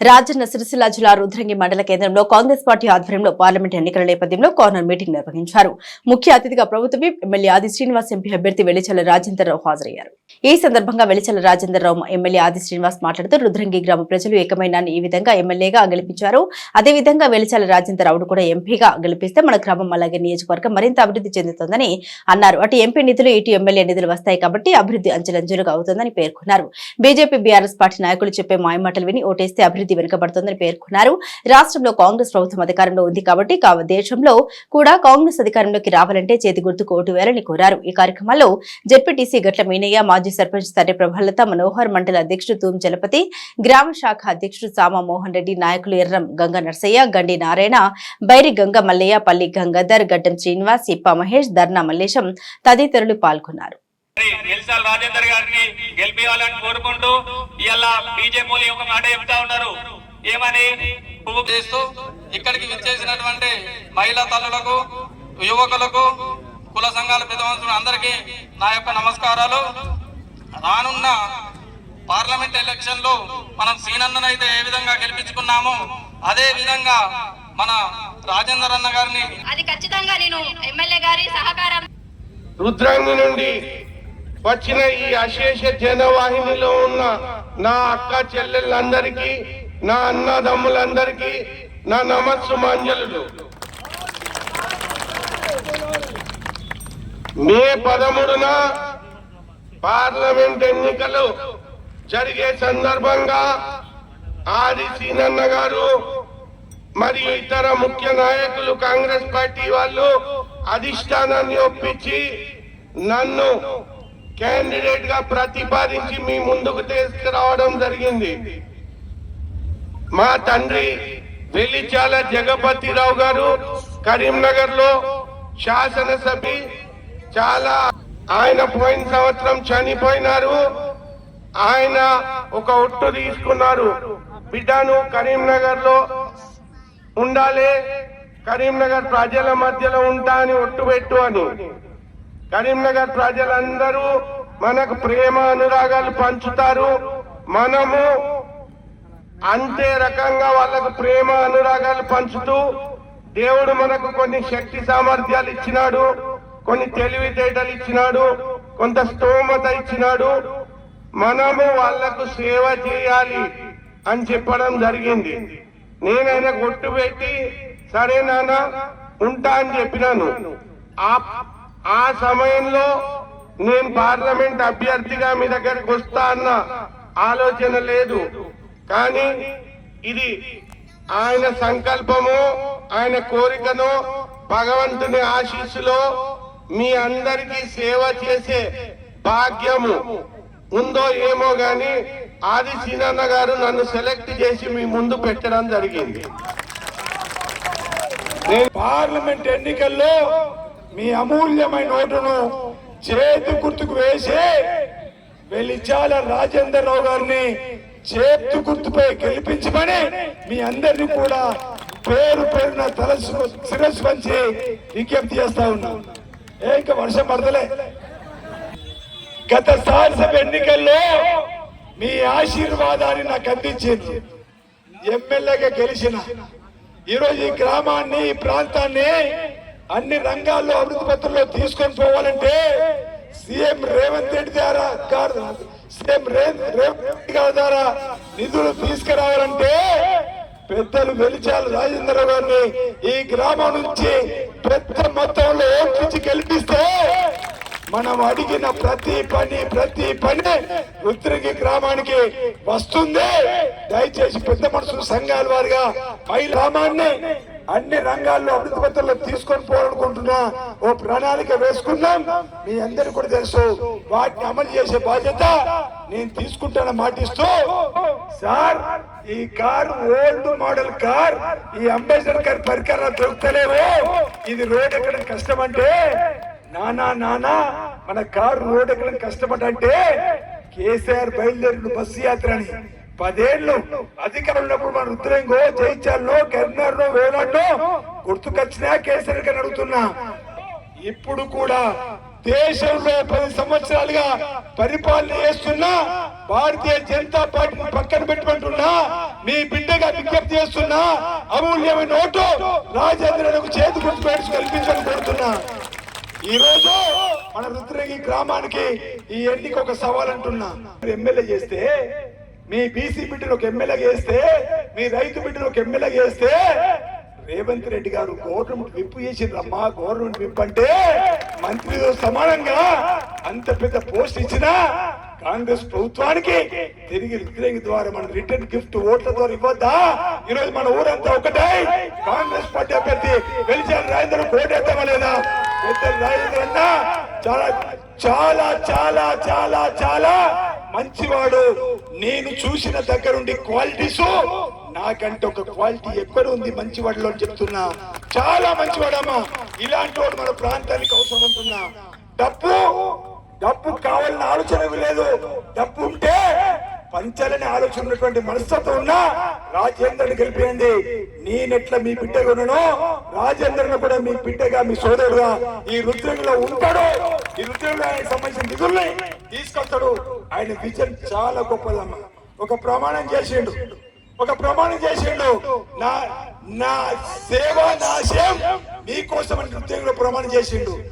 రాజన్న సిరిసిల్ల జిల్లా రుద్రంగి మండల కేంద్రంలో కాంగ్రెస్ పార్టీ ఆధ్వర్యంలో పార్లమెంట్ ఎన్నికల నేపథ్యంలో కార్నర్ మీటింగ్ నిర్వహించారు. ముఖ్య అతిథిగా ప్రభుత్వం ఎమ్మెల్యే ఆది శ్రీనివాస్ ఎంపీ అభ్యర్థి వెలిచల రాజేందర్రావు హాజరయ్యారు. ఈ సందర్భంగా వెలిచల రాజేందర్రావు ఎమ్మెల్యే ఆది శ్రీనివాస్ మాట్లాడుతూ రుద్రంగి గ్రామ ప్రజలు ఏకమైన ఈ విధంగా ఎమ్మెల్యేగా గెలిపించారు. అదేవిధంగా వెలిచల రాజేందర్రావును కూడా ఎంపీగా గెలిపిస్తే మన గ్రామం అలాగే నియోజకవర్గం మరింత అభివృద్ధి చెందుతుందని అన్నారు. అటు ఎంపీ నిధులు ఇటు ఎమ్మెల్యే నిధులు వస్తాయి కాబట్టి అభివృద్ధి అంచెలంచెలుగా అవుతుందని పేర్కొన్నారు. బీజేపీ బీఆర్ఎస్ పార్టీ నాయకులు చెప్పే మాయమాటలు విని ఓటేస్తే అభివృద్ధి వెనుకబడుతోందని పేర్కొన్నారు. రాష్ట్రంలో కాంగ్రెస్ ప్రభుత్వం అధికారంలో ఉంది కాబట్టి దేశంలో కూడా కాంగ్రెస్ అధికారంలోకి రావాలంటే చేతి గుర్తుకు ఓటు వేయాలని కోరారు. ఈ కార్యక్రమంలో జెడ్పీటీసీ గట్ల మీనయ్య మాజీ సర్పంచ్ తర్రె ప్రభలత మనోహర్ మండల అధ్యక్షుడు తూం చలపతి గ్రామ శాఖ అధ్యక్షుడు సామా మోహన్ రెడ్డి నాయకులు ఎర్రం గంగ నర్సయ్య గండి నారాయణ బైరి గంగ మల్లయ్య పల్లి గంగాధర్ గడ్డం శ్రీనివాస్ ఇప్ప మహేష్ ధర్నా మల్లేశం తదితరులు పాల్గొన్నారు. ఎల్సాల్ రాజేందర్ గారిని గెలిపించాలని కోరుకుంటూ ఇలా బీజేపీ ఒక మాట చెప్తా ఉన్నారు. ఏమని? చేస్తూ ఇక్కడికి విచ్చేసినటువంటి మహిళా తల్లులకు యువకులకు కుల సంఘాల పెద్దవంతులు అందరికీ నా యొక్క నమస్కారాలు. రానున్న పార్లమెంట్ ఎలక్షన్లో మనం సీనన్నను అయితే ఏ విధంగా గెలిపించుకున్నామో అదే విధంగా మన రాజేందర్ అన్న గారిని అది ఖచ్చితంగా నేను ఎమ్మెల్యే గారి సహకారం రుద్రాంగి నుండి వచ్చిన ఈ అశేష జనవాహినిలో ఉన్న నా అక్క చెల్లెళ్ళందరికీ నా అన్నదమ్ములందరికీ నా నమస్సుమాంజలు మే పదమూడున పార్లమెంట్ ఎన్నికలు జరిగే సందర్భంగా ఆది సీనన్న గారు మరియు ఇతర ముఖ్య నాయకులు కాంగ్రెస్ పార్టీ వాళ్ళు అధిష్టానాన్ని ఒప్పించి నన్ను క్యాండిడేట్గా ప్రతిపాదించి మీ ముందుకు తీసుకురావడం జరిగింది. మా తండ్రి వెలిచాల జగపతిరావు గారు కరీంనగర్లో శాసనసభ్య చాలా ఆయన పోయిన సంవత్సరం చనిపోయినారు. ఆయన ఒక ఒట్టు తీసుకున్నారు. బిడ్డను కరీంనగర్లో ఉండాలి కరీంనగర్ ప్రజల మధ్యలో ఉంటా అని ఒట్టు పెట్టు అని. కరీంనగర్ ప్రజలందరూ మనకు ప్రేమ అనురాగాలు పంచుతారు. మనము అంతే రకంగా వాళ్ళకు ప్రేమ అనురాగాలు పంచుతూ దేవుడు మనకు కొన్ని శక్తి సామర్థ్యాలు ఇచ్చినాడు కొన్ని తెలివితేటలు ఇచ్చినాడు కొంత స్తోమత ఇచ్చినాడు. మనము వాళ్ళకు సేవ చేయాలి అని చెప్పడం జరిగింది. నేనైనా కొట్టు పెట్టి సరే నాన్న ఉంటా అని చెప్పినాను. ఆ ఆ సమయంలో నేను పార్లమెంట్ అభ్యర్థిగా మీ దగ్గరికి వస్తా అన్న ఆలోచన లేదు. కానీ ఇది ఆయన సంకల్పము ఆయన కోరికను భగవంతుని ఆశీస్సులో మీ అందరికీ సేవ చేసే భాగ్యము ఉందో ఏమో గాని ఆది సీనన్న గారు నన్ను సెలెక్ట్ చేసి మీ ముందు పెట్టడం జరిగింది. పార్లమెంట్ ఎన్నికల్లో మీ అమూల్యమైన ఓటును చేతి గుర్తుకు వేసి వెలిచాల రాజేందర్ రావు గారిని చేతి గుర్తుపై గెలిపించమని మీ అందరినీ కూడా పేరు పేరున తలసు శిరస్సు పంచి విజ్ఞప్తి చేస్తా ఉన్నాం. ఏ ఇంకా వర్షం పడతలే. గత శాసనసభ ఎన్నికల్లో మీ ఆశీర్వాదాన్ని నాకు అందించింది. ఎమ్మెల్యేగా గెలిచిన. ఈరోజు ఈ గ్రామాన్ని ఈ ప్రాంతాన్ని అన్ని రంగాల్లో అభివృద్ధి పత్రంలో తీసుకొని పోవాలంటే సీఎం రేవంత్ రెడ్డి ద్వారా గారు సీఎం రే- రేవంత్ రెడ్డి గారి ద్వారా నిధులు తీసుకురావాలంటే పెద్దలు వెలిచాల రాజేంద్ర గారిని ఈ గ్రామం నుంచి పెద్ద మొత్తంలో ఓట్లించి గెలిపిస్తే మనం అడిగిన ప్రతి పని ప్రతి పని రుద్రగి గ్రామానికి వస్తుంది. దయచేసి పెద్ద మనుషులు సంఘాల వారిగా పై గ్రామాన్ని అన్ని రంగాల్లో అభివృద్ధి పత్రంలో తీసుకొని పోవాలనుకుంటున్నా ఓ ప్రణాళిక వేసుకున్నాం. మీ అందరికి కూడా తెలుసు వాటిని అమలు చేసే బాధ్యత నేను తీసుకుంటానని మాటిస్తూ సార్ ఈ కార్ ఓల్డ్ మోడల్ కార్ ఈ అంబేద్కర్ కార్ పరికరాలు దొరుకుతలేవు. ఇది రోడ్ ఎక్కడం కష్టం అంటే నానా నానా మన కారు రోడ్ ఎక్కడం కష్టపడంటే కేసీఆర్ బయలుదేరిన బస్సు యాత్ర అని పదేళ్ళు అధికారంలో ఉన్నప్పుడు మన రుద్రంగో జైచాల్లో కరీంనగర్లో వేలాడో గుర్తుకొచ్చినా కేసీఆర్ గారిని అడుగుతున్నా. ఇప్పుడు కూడా దేశంలో పది సంవత్సరాలుగా పరిపాలన చేస్తున్నా భారతీయ జనతా పార్టీని పక్కన పెట్టమంటున్నా మీ బిడ్డగా విజ్ఞప్తి చేస్తున్నా అమూల్యమైన ఓటు రాజేంద్రకు చేతి గుర్తు పెట్టి కల్పించని కోరుతున్నా. ఈ రోజు మన రుద్రగి గ్రామానికి ఈ ఎన్నిక ఒక సవాల్ అంటున్నా ఎమ్మెల్యే చేస్తే మీ బీసీ బిడ్డను ఒక ఎమ్మెల్యే చేస్తే మీ రైతు బిడ్డను ఒక ఎమ్మెల్యే చేస్తే రేవంత్ రెడ్డి గారు గవర్నమెంట్ విప్పు చేసిండ్రమ్మా. గవర్నమెంట్ విప్ అంటే మంత్రితో సమానంగా అంత పెద్ద పోస్ట్ ఇచ్చినా కాంగ్రెస్ ప్రభుత్వానికి తిరిగి రుద్రేంగి ద్వారా మన రిటర్న్ గిఫ్ట్ ఓట్ల ద్వారా ఇవ్వద్దా? ఈ రోజు మన ఊరంతా ఒకటే. కాంగ్రెస్ పార్టీ అభ్యర్థి వెలిచారు రాజేంద్ర కోటేద్దామా లేదా పెద్ద రాజేంద్ర అన్న చాలా చాలా చాలా చాలా చాలా మంచివాడు. నేను చూసిన దగ్గరుండి క్వాలిటీస్ నాకంటే ఒక క్వాలిటీ ఎక్కడ ఉంది మంచివాడిలో అని చెప్తున్నా. చాలా మంచివాడమ్మా. ఇలాంటి వాడు మన ప్రాంతానికి అవసరం అంటున్నా. డబ్బు డబ్బు కావాలని ఆలోచన లేదు. డబ్బు ఉంటే పంచాలని ఆలోచన ఉన్నటువంటి మనస్తత్వం ఉన్నా రాజేంద్రని గెలిపియండి. నేనెట్లా మీ బిడ్డగా ఉన్నానో రాజేంద్రను కూడా మీ బిడ్డగా మీ సోదరుగా ఈ రుద్రంలో ఉంటాడు. ఈ రుద్రంలో ఆయనకు సంబంధించిన నిధుల్ని తీసుకొస్తాడు. ఆయన విజన్ చాలా గొప్పదమ్మ. ఒక ప్రమాణం చేసిండు. ఒక ప్రమాణం చేసిండు. నా నా సేవ నా సేవ మీకోసం అని ప్రమాణం చేసిండు.